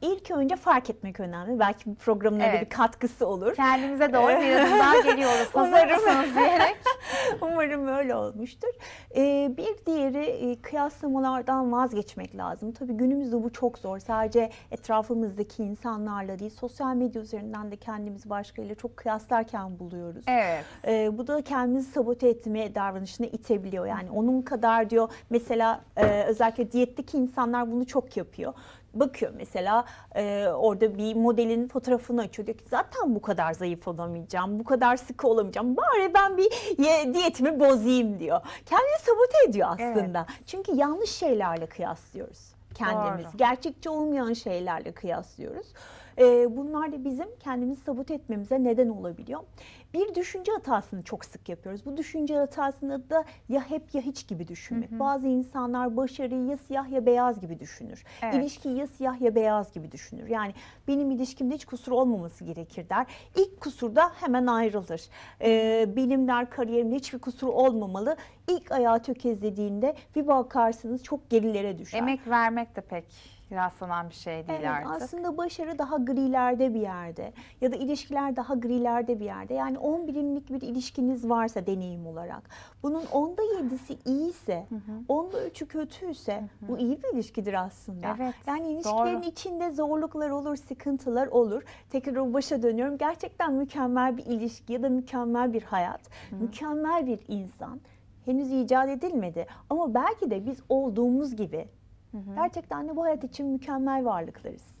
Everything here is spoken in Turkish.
İlk önce fark etmek önemli. Belki programın Evet. bir katkısı olur. Kendimize doğru bir adım daha geliyoruz. Umarım. diyerek. Umarım öyle olmuştur. Ee, bir diğeri e, kıyaslamalardan vazgeçmek lazım. Tabii günümüzde bu çok zor. Sadece etrafımızdaki insanlarla değil, sosyal medya üzerinden de kendimizi başkalarıyla çok kıyaslarken buluyoruz. Evet. Ee, bu da kendimizi sabote etme davranışına itebiliyor. Yani onun kadar diyor mesela e, özellikle diyetteki insanlar bunu çok yapıyor. Bakıyor mesela e, orada bir modelin fotoğrafını açıyor. Diyor ki zaten bu kadar zayıf olamayacağım, bu kadar sıkı olamayacağım. Bari ben bir ye- diyetimi bozayım diyor. Kendini sabote ediyor aslında. Çünkü yanlış şeylerle kıyaslıyoruz kendimizi. Doğru. Gerçekçi olmayan şeylerle kıyaslıyoruz. Ee, bunlar da bizim kendimizi sabote etmemize neden olabiliyor. Bir düşünce hatasını çok sık yapıyoruz. Bu düşünce hatasında da ya hep ya hiç gibi düşünmek. Bazı insanlar başarıyı ya siyah ya beyaz gibi düşünür. Evet. İlişkiyi ya siyah ya beyaz gibi düşünür. Yani benim ilişkimde hiç kusur olmaması gerekir der. İlk kusurda hemen ayrılır. Ee, benim der kariyerimde hiçbir kusur olmamalı. İlk ayağı tökezlediğinde bir bakarsınız çok gerilere düşer. Emek vermek de pek rastlanan bir şey değil Evet, artık. aslında başarı daha grilerde bir yerde ya da ilişkiler daha grilerde bir yerde. Yani 10 birimlik bir ilişkiniz varsa deneyim olarak bunun onda 7'si iyiyse, onda 3'ü kötüyse bu iyi bir ilişkidir aslında. Evet, yani ilişkilerin doğru. içinde zorluklar olur, sıkıntılar olur. Tekrar o başa dönüyorum. Gerçekten mükemmel bir ilişki ya da mükemmel bir hayat, mükemmel bir insan henüz icat edilmedi. Ama belki de biz olduğumuz gibi gerçekten de bu hayat için mükemmel varlıklarız.